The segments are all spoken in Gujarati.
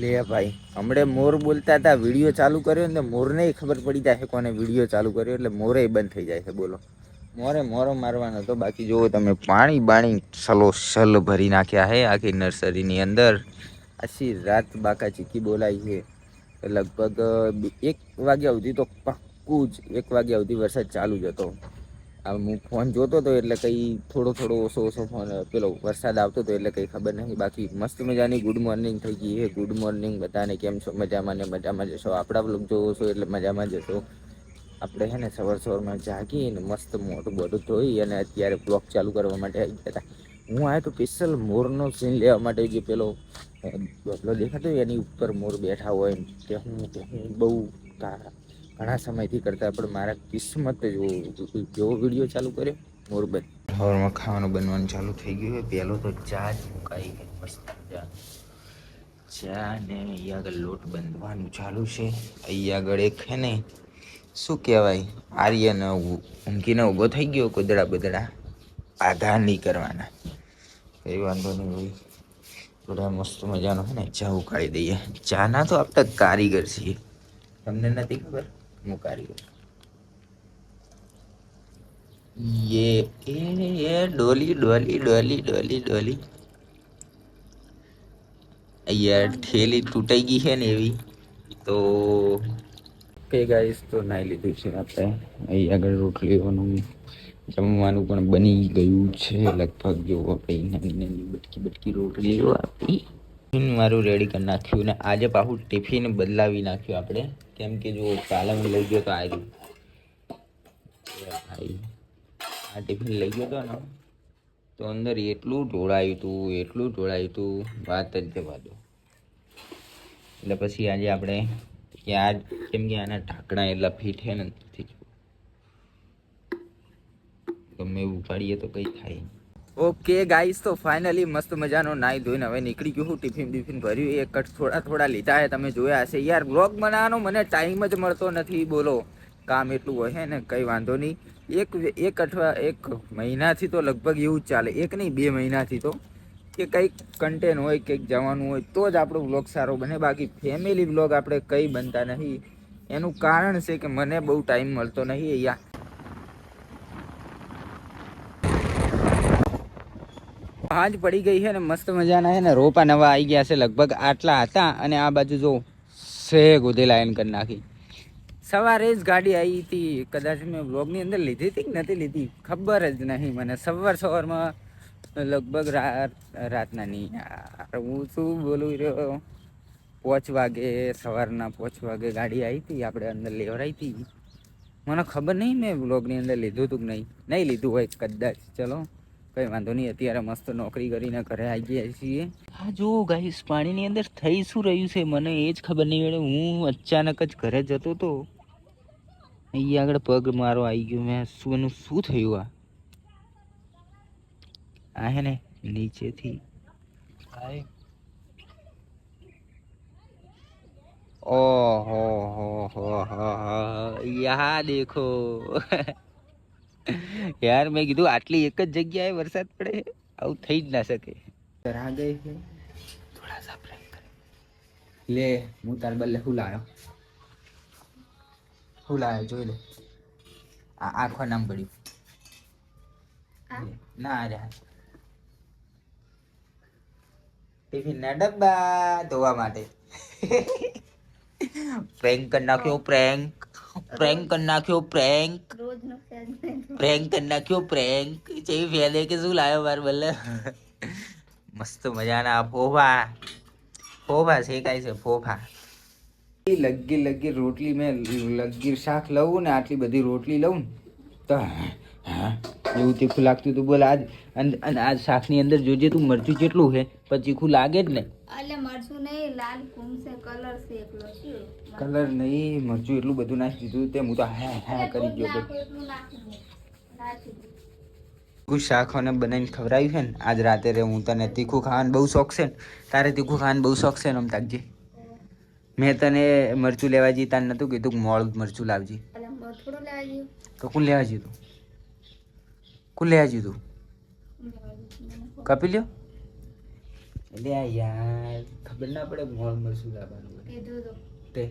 લે ભાઈ. હમણે મોર બોલતા હતા, વીડિયો ચાલુ કર્યો ને મોરને ખબર પડી જાય કોને વીડિયો ચાલુ કર્યો એટલે મોરે બંધ થઈ જાય છે, બોલો. મોરે મોરો મારવાનો હતો. બાકી જુઓ તમે, પાણી બાણી સલો સલ ભરી નાખ્યા હે આખી નર્સરીની અંદર. આછી રાત બાકા ચીકી બોલાય છે. લગભગ એક વાગ્યા સુધી તો પાક્કું જ એક વાગ્યા સુધી વરસાદ ચાલુ જ હતો. આ હું ફોન જોતો હતો એટલે કંઈ થોડો થોડો ઓછો ઓછો ફોન પેલો વરસાદ આવતો હતો એટલે કંઈ ખબર નહીં. બાકી મસ્ત મજાની ગુડ મોર્નિંગ થઈ ગઈ હે ગુડ મોર્નિંગ બધાને કેમ છો? મજામાં ને મજામાં જશો આપણા બ્લોગ જોવો છો એટલે મજામાં જશો આપણે છે ને સવાર સવારમાં જાગીને મસ્ત મોટું બધું ધોઈ અને અત્યારે બ્લોગ ચાલુ કરવા માટે આવી ગયા હતા. હું આવ્યો તો સ્પેશિયલ મોરનો સીન લેવા માટે જે પેલો અ, બગલો દેખાતો એની ઉપર મોર બેઠા હોય કે હું હું બહુ ઘણા સમયથી કરતા પણ મારા કિસ્મત જેવો વીડિયો ચાલુ કર્યો, મોરબત. બન ખાવાનું બનવાનું ચાલુ થઈ ગયું છે. પહેલો તો ચા જ મુકાઈ ગઈ મસ્ત ચા. ચા ને અહીંયા આગળ લોટ બાંધવાનું ચાલુ છે. અહીંયા આગળ એક છે ને, શું કહેવાય, આર્યન ઊંઘીને ઊભો થઈ ગયો કુદડા બદડા. આધા નહીં કરવાના. કઈ વાંધો નહીં ભાઈ. થોડા મસ્ત મજાનો છે ને, ચા ઉકાળી દઈએ. ચાના તો આપણે કારીગર છીએ. તમને નથી ખબર? હું ये યે, એ डोली ડોલી ડોલી ડોલી ડોલી યાર થેલી તૂટાઈ ગઈ છે ને એવી. તો કે ગાઈસ તો નાઈ લીધું છે આપણે. અહીં આગળ રોટલીઓનું જમવાનું પણ બની ગયું છે. લગભગ જો આપણે નાની નાની બટકી બટકી રોટલીઓ આપી. ટિફિન મારું રેડી કરી નાખ્યું ને આજે પાછું ટિફિન બદલાવી નાખ્યું આપણે. કેમ કે જો કાલે લઈ ગયો તો આવ્યું આ ટિફિન લઈ ગયો તો ને. તો અંદર એટલું ઢોળાયું હતું એટલું ઢોળાયું હતું વાત જ જવા દો. એટલે પછી આજે આપણે કે કેમ કે આના ઢાંકણા એટલા ફીટ છે ને, નથી ગમે એવું ઉપાડીએ તો કંઈ થાય ઓકે ગાઈસ તો ફાઇનલી મસ્ત મજાનો નાહી ધોઈને હવે નીકળી ગયું હું. ટિફિન બિફિન ભર્યું. એ કટ થોડા થોડા લીધા છે, તમે જોયા હશે. યાર બ્લોગ બનાવવાનો મને ટાઈમ જ મળતો નથી, બોલો. કામ એટલું હોય ને, કંઈ વાંધો નહીં. એક એક અઠવા એક મહિનાથી તો લગભગ એવું જ ચાલે. એક નહીં, બે મહિનાથી તો. કે કંઈક કન્ટેન્ટ હોય, કંઈક જવાનું હોય, તો જ આપણો બ્લોગ સારો બને. બાકી ફેમિલી બ્લોગ આપણે કંઈ બનતા નહીં. એનું કારણ છે કે મને બહુ ટાઈમ મળતો નહીં યા પાંચ પડી ગઈ છે ને મસ્ત મજાના છે ને રોપા નવા આવી ગયા છે, લગભગ આટલા હતા અને આ બાજુ જો સે ગોધે લાઈન કરી નાખી. સવારે જ ગાડી આવી હતી, કદાચ મેં બ્લોગની અંદર લીધી હતી કે નથી લીધી, ખબર જ નહીં મને. સવાર સવારમાં લગભગ રાત, રાતના નહીં, યાર, હું શું બોલું રહ્યો પાંચ વાગે, સવારના પાંચ વાગે ગાડી આવી હતી, આપણે અંદર લેવડાવી હતી. મને ખબર નહીં મેં બ્લોગની અંદર લીધું હતું કે નહીં. નહીં લીધું હોય કદાચ, ચલો. કંઈ વાંધો નહીં અત્યારે મસ્ત નોકરી કરીને ઘરે આવી ગયા છીએ. હા જો ગાઈસ પાણીની અંદર થઈ શું રહ્યું છે મને એ જ ખબર નહીં પડે હું અચાનક જ ઘરે જતો હતો અહીંયા આગળ પગ મારો આવી ગયો મેં શું એનું શું થયું આ? આ હે ને નીચેથી. ઓહો હો હો હો યા દેખો. યાર મેં કીધું આટલી એક જ જગ્યાએ વરસાદ પડે આવું થઈ જ ના શકે. આ ગઈ છે. થોડા સા પ્રેમ કરે. લે હું તાર બદલે હું લાયો? હું લાયો જોઈ લે. આ આખો નામ પડ્યું. ના રે. ના ડબ્બા ધોવા માટે. પ્રેન્ક કરી નાખ્યો પ્રેન્ક પ્રેન્ક કરી નાખ્યો પ્રેન્ક પ્રેન્ક કરી નાખ્યો પ્રેન્ક જેવી ફેલે કે શું લાવ્યો બાર બલ્લે મસ્ત મજાના ફોફા. ફોફા શેકાય છે ફોફા. લગી લગી રોટલી મેં લગી શાક લઉં ને આટલી બધી રોટલી લઉં તો હા. એવું તીખું લાગતું હતું બોલ આજ અને આ શાકની અંદર જોજે તું મરચું કેટલું છે પણ તીખું લાગે જ ને? એટલે મરચું નહીં લાલ કુમ છે કલર છે એકલો કલર નહીં મરચું એટલું બધું નાખી દીધું તે હું તો હા હા કરી ગયો તીખું શાક અને બનાવીને ખવડાવ્યું છે ને આજ રાતે રે હું તને તીખું ખાવાનું બહુ શોખ છે ને તારે તીખું ખાવાનું બહુ શોખ છે ને અમતાકજી તાકજે મેં તને મરચું લેવા જઈ તારે નતું કીધું કે મરચું લાવજી. તો કોણ લેવા જઈ તું? કોણ લેવા જયું તું? કપી લ્યો? એટલે આ યાર ખબર ના પડે મોલમાં શું લાવવાનું તો તે.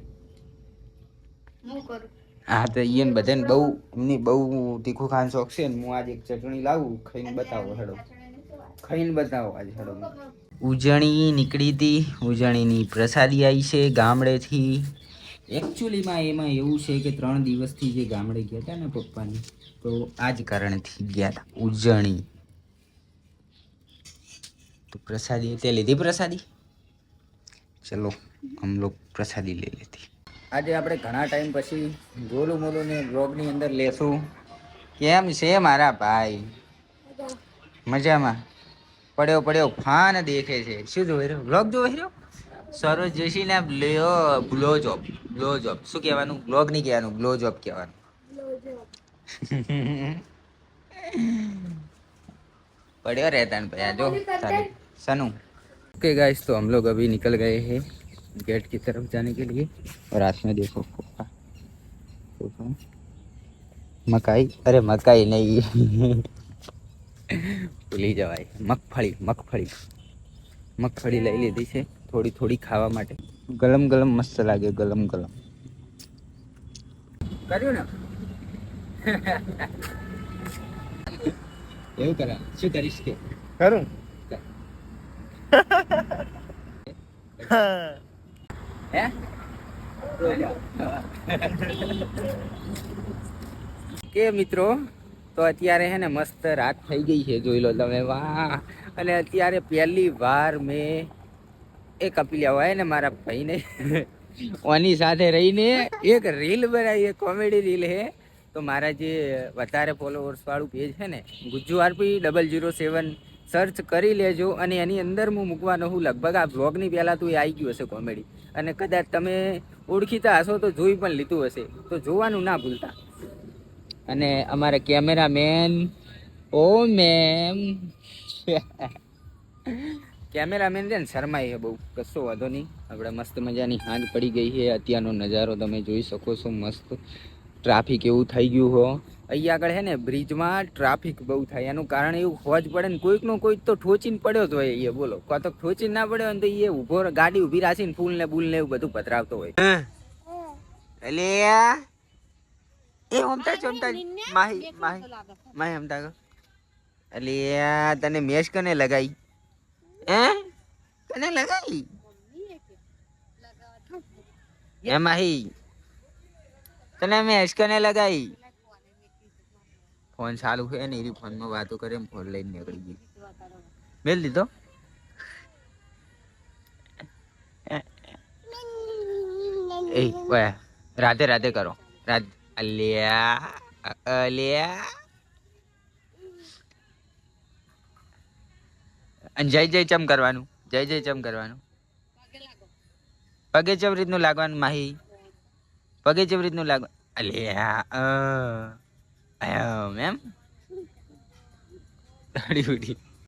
હું કરું? હા તો ઈયન બધાને બહુ એમની બહુ તીખું ખાવાનો શોખ છે ને હું આજે એક ચટણી લાવું ખાઈને બતાવો હેડો. ખાઈને બતાવો આજે હેડો. ઉજણી નીકળી હતી ઉજણીની પ્રસાદી આવી છે ગામડેથી. એકચ્યુઅલીમાં એમાં એવું છે કે ત્રણ દિવસથી જે ગામડે ગયા હતા ને પપ્પાની તો આ જ કારણથી ગયા હતા ઉજણી. તો પ્રસાદી તે લીધી પ્રસાદી? ચલો હમ લોગ પ્રસાદી લઈ લેતી. આજે આપણે ઘણા ટાઈમ પછી ગોલુ મોલું ને બ્લોગની અંદર લેશું. કેમ છે મારા ભાઈ? મજામાં? પડ્યો પડ્યો ફાન દેખે છે. શું જોઈ રહ્યો? બ્લોગ જોઈ રહ્યો? સરોજ જોશીના blow blow job blow job શું કહેવાનું? બ્લોગ નહીં કહેવાનું બ્લો જોબ કહેવાનું. पढ़ियो रहता है भैया जो सारे सनु ओके गाइस तो हम लोग अभी निकल गए हैं गेट की तरफ जाने के लिए और हाथ में देखो पोहा। देखो मकाई अरे मकाई नहीं ભૂલી જવાય મગફળી મગફળી મગફળી લઈ લીધી છે થોડી થોડી ખાવા માટે ગલમ ગલમ મસ્ત લાગે ગલમ ગલમ કર્યું ને એવું કરા શું કરીશ કે કરું હે કે મિત્રો તો અત્યારે હે ને મસ્ત રાત થઈ ગઈ છે જોઈ લો તમે વાહ. અને અત્યારે પહેલી વાર મેં એ કપિલિયા હોય ને મારા ભાઈને. ઓની સાથે રહીને એક રીલ બનાવી કોમેડી રીલ હે. તો મારા જે વધારે ફોલોવર્સ વાળું પેજ છે ને Gujju RP double zero seven search કરી લેજો અને એની અંદર હું મૂકવાનો હું લગભગ આ બ્લોગની પહેલાં તો એ આવી ગયું હશે કોમેડી અને કદાચ તમે ઓળખીતા હશો તો જોઈ પણ લીધું હશે. તો જોવાનું ના ભૂલતા. અને અમારા કેમેરામેન, ઓ મેમ. કેમેરામેન છે ને શરમાઈ છે બહુ. કશો વાંધો નહીં. આપણે મસ્ત મજાની હાંજ પડી ગઈ છે. અત્યારનો નજારો તમે જોઈ શકો છો મસ્ત. ટ્રાફિક એવું થઈ ગયું હો. અહીંયા આગળ છે ને બ્રિજમાં ટ્રાફિક બહુ થાય. એનું કારણ એવું હોજ પડે ને કોઈકનો કોઈક તો ઠોચીને પડ્યો જ હોય એ બોલો. કાં તો ઠોચીને ના પડ્યો ને તો એ ઊભો ગાડી ઊભી રાખીને ફૂલ ને બૂલ ને એવું બધું પથરાવતો હોય. એટલે એ ઓમતા ચોમતા માહી માહી માહી ઓમતા એટલે આ તને મેશ કને લગાઈ? હે? કને લગાઈ? એ માહી? તને મેશ કને લગાવી. ફોન ચાલુ છે ને ફોન ફોનમાં વાતો કરે એમ ફોન લઈને નીકળી ગઈ. મેલ દીધો? એ, ઓય, રાધે રાધે કરો. રાધે, અલ્યા અલ્યા. અને જય જય ચમ કરવાનું. જય જય ચમ કરવાનું. પગે ચમ રીતનું લાગવાનું, માહી. પગે જેવી રીતનું લાગુ અલ્યા એમ? ઉડી